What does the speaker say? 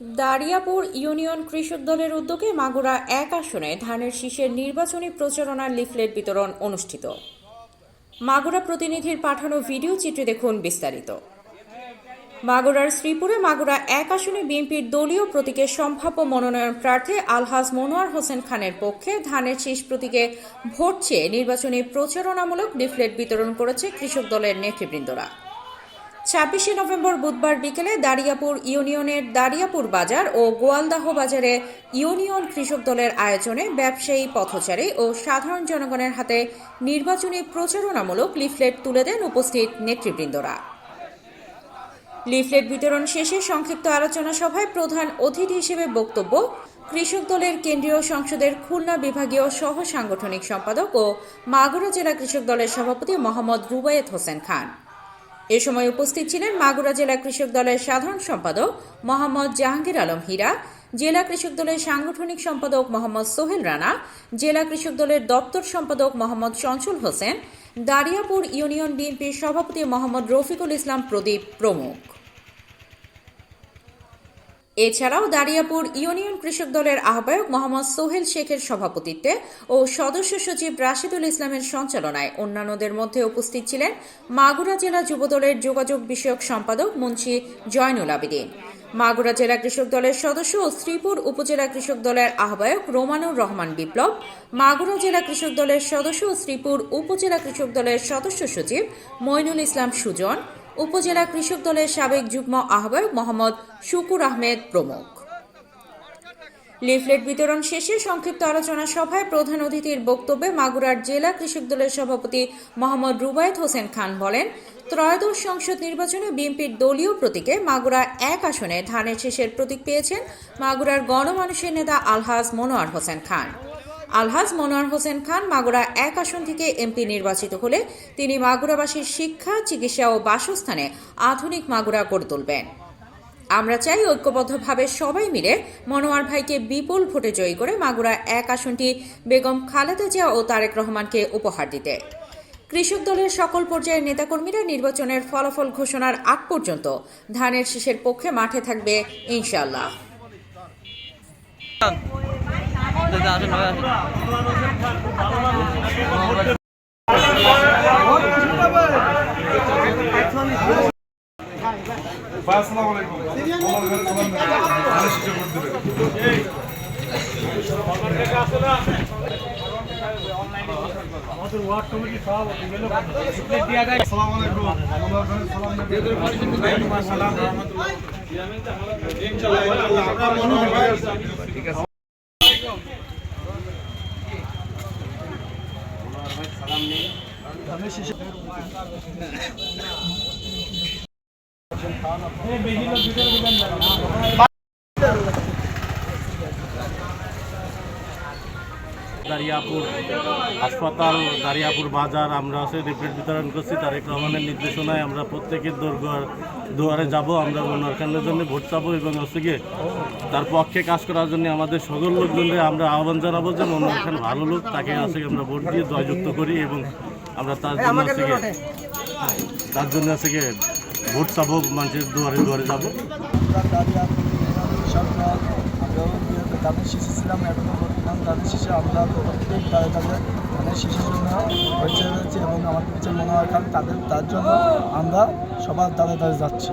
Dariyapur union কৃষক দলের উদ্যোগে মাগুরা এক আসনে ধানের শীষের নির্বাচনী প্রচারণার লিফলেট বিতরণ অনুষ্ঠিত। মাগুরা প্রতিনিধির পাঠানো ভিডিও চিত্রে দেখুন বিস্তারিত। মাগুরার শ্রীপুরে মাগুরা এক আসনে বিএনপির দলীয় প্রতীকের সম্ভাব্য মনোনয়ন প্রার্থী আলহাজ মনোয়ার হোসেন খানের পক্ষে ধানের শীষ প্রতীকে ভোট চেয়ে নির্বাচনী প্রচারণামূলক লিফলেট বিতরণ করেছে কৃষক দলের নেতৃবৃন্দরা। ছাব্বিশে নভেম্বর বুধবার বিকেলে দারিয়াপুর ইউনিয়নের দারিয়াপুর বাজার ও গোয়ালদাহ বাজারে ইউনিয়ন কৃষক দলের আয়োজনে ব্যবসায়ী, পথচারী ও সাধারণ জনগণের হাতে নির্বাচনী প্রচারণামূলক লিফলেট তুলে দেন উপস্থিত নেতৃবৃন্দরা। লিফলেট বিতরণ শেষে সংক্ষিপ্ত আলোচনা সভায় প্রধান অতিথি হিসেবে বক্তব্য কৃষক দলের কেন্দ্রীয় সংসদের খুলনা বিভাগীয় সহ সাংগঠনিক সম্পাদক ও মাগুরা জেলা কৃষক দলের সভাপতি মোহাম্মদ রুবায়েত হোসেন খান। এ সময় উপস্থিত ছিলেন মাগুরা জেলা কৃষক দলের সাধারণ সম্পাদক মোহাম্মদ জাহাঙ্গীর আলম হীরা, জেলা কৃষক দলের সাংগঠনিক সম্পাদক মোহাম্মদ সোহেল রানা, জেলা কৃষক দলের দপ্তর সম্পাদক মোহাম্মদ চঞ্চল হোসেন, দারিয়াপুর ইউনিয়ন বিএনপির সভাপতি মোহাম্মদ রফিকুল ইসলাম প্রদীপ প্রমুখ। এছাড়াও দারিয়াপুর ইউনিয়ন কৃষক দলের আহ্বায়ক মোহাম্মদ সোহেল শেখের সভাপতিত্বে ও সদস্য সচিব রাশিদুল ইসলামের সঞ্চালনায় অন্যান্যদের মধ্যে উপস্থিত ছিলেন মাগুরা জেলা যুবদলের যোগাযোগ বিষয়ক সম্পাদক মুন্সি জয়নুল আবিদিন। মাগুরা জেলা কৃষক দলের সদস্য ও শ্রীপুর উপজেলা কৃষক দলের আহ্বায়ক রোমানুর রহমান বিপ্লব, মাগুরা জেলা কৃষক দলের সদস্য ও শ্রীপুর উপজেলা কৃষক দলের সদস্য সচিব মইনুল ইসলাম সুজন উপজেলা কৃষক দলের সাবেক যুগ্ম আহ্বায়ক মোহাম্মদ শুকুর আহমেদ প্রমুখ। লিফলেট বিতরণ শেষে সংক্ষিপ্ত আলোচনা সভায় প্রধান অতিথির বক্তব্যে মাগুরার জেলা কৃষক দলের সভাপতি মোহাম্মদ রুবায়েত হোসেন খান বলেন, ত্রয়োদশ সংসদ নির্বাচনে বিএনপির দলীয় প্রতীকে মাগুরা এক আসনে ধানের শেষের প্রতীক পেয়েছেন মাগুরার গণমানুষের নেতা আলহাজ মনোয়ার হোসেন খান। আলহাজ মনোয়ার হোসেন খান মাগুরা এক আসন থেকে এমপি নির্বাচিত হলে তিনি মাগুরাবাসীর শিক্ষা, চিকিৎসা ও বাসস্থানে আধুনিক মাগুরা গড়ে তুলবেন। আমরা চাই ঐক্যবদ্ধভাবে সবাই মিলে মনোয়ার ভাইকে বিপুল ভোটে জয়ী করে মাগুরা এক আসনটি বেগম খালেদা জিয়া ও তারেক রহমানকে উপহার দিতে। কৃষক দলের সকল পর্যায়ের নেতাকর্মীরা নির্বাচনের ফলাফল ঘোষণার আগ পর্যন্ত ধানের শীষের পক্ষে মাঠে থাকবে ইনশাল্লাহ দাদা আসুন সালাম দেবেন দারিয়াপুর হাসপাতাল, দারিয়াপুর বাজার, আমরা হচ্ছে রিপ্লেট বিতরণ করছি, তারেক রহমানের নির্দেশনায় আমরা প্রত্যেকের দোরগোয়ার দুয়ারে যাব, আমরা মনোয়ার খানের জন্য ভোট চাবো এবং হচ্ছে গিয়ে তার পক্ষে কাজ করার জন্য আমাদের সকল লোকজনদের আমরা আহ্বান জানাব যে মনোয়ার খান ভালো লোক, তাকে আছে আমরা ভোট দিয়ে জয়যুক্ত করি এবং আমরা তার জন্য গিয়ে তার জন্য হচ্ছে গিয়ে ভোট চাবো মানুষের দুয়ারে দুয়ারে যাব। সরকার আমরাও তাদের শিশু ছিলাম এখনও বর্তমান তাদের শিশু আমরা প্রত্যেক তাদের তাদের ধানের শিশুর জন্য হচ্ছে রয়েছে এবং আমাদের কিছু মনে হয় কারণ তাদের তার জন্য আমরা সবার তাদের তাদের যাচ্ছি।